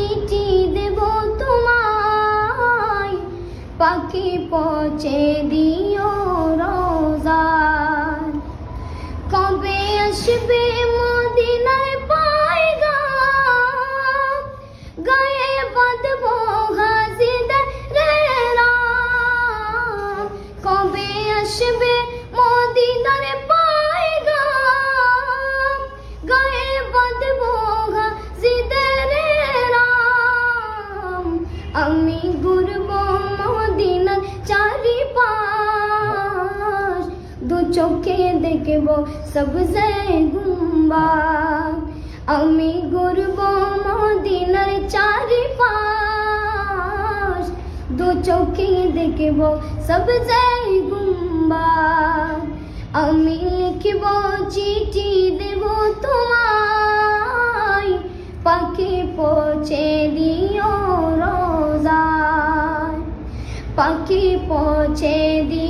চিঠি দেব তোমায়। পাখি পচে দিও রোজার। কবে আসবে চোখে দেখব সবজে গুম্বাদ আমি ঘুরব মদিনার চারিপাশ দু চোখে দেখব সবজে গুম্বাদ আমি লিখব চিঠি দেব তোমায় পাখি পৌঁছে দিও রোজায় পাখি পৌঁছে দিও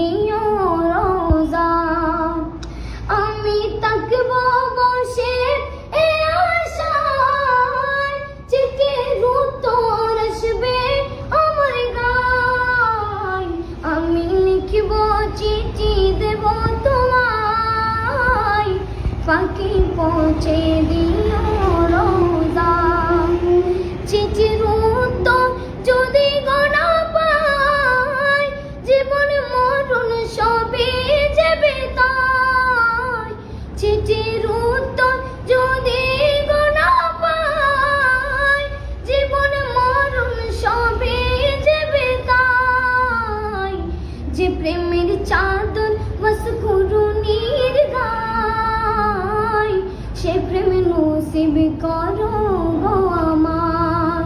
পাখি পৌঁছে দিও। সে প্রেমে নসিব করো গো আমার,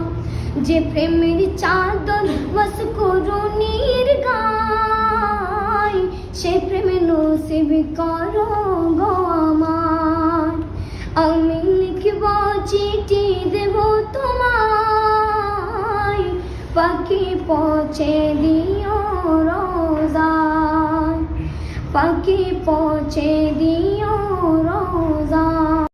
যে প্রেমের চাদর বস করুণীর গায়, সে প্রেমে নসিব করো গো আমার। আমি লিখব চিঠি দেব তোমায়, পাখি পৌঁছে দিও রোজায়। পাখি পৌঁছে দিও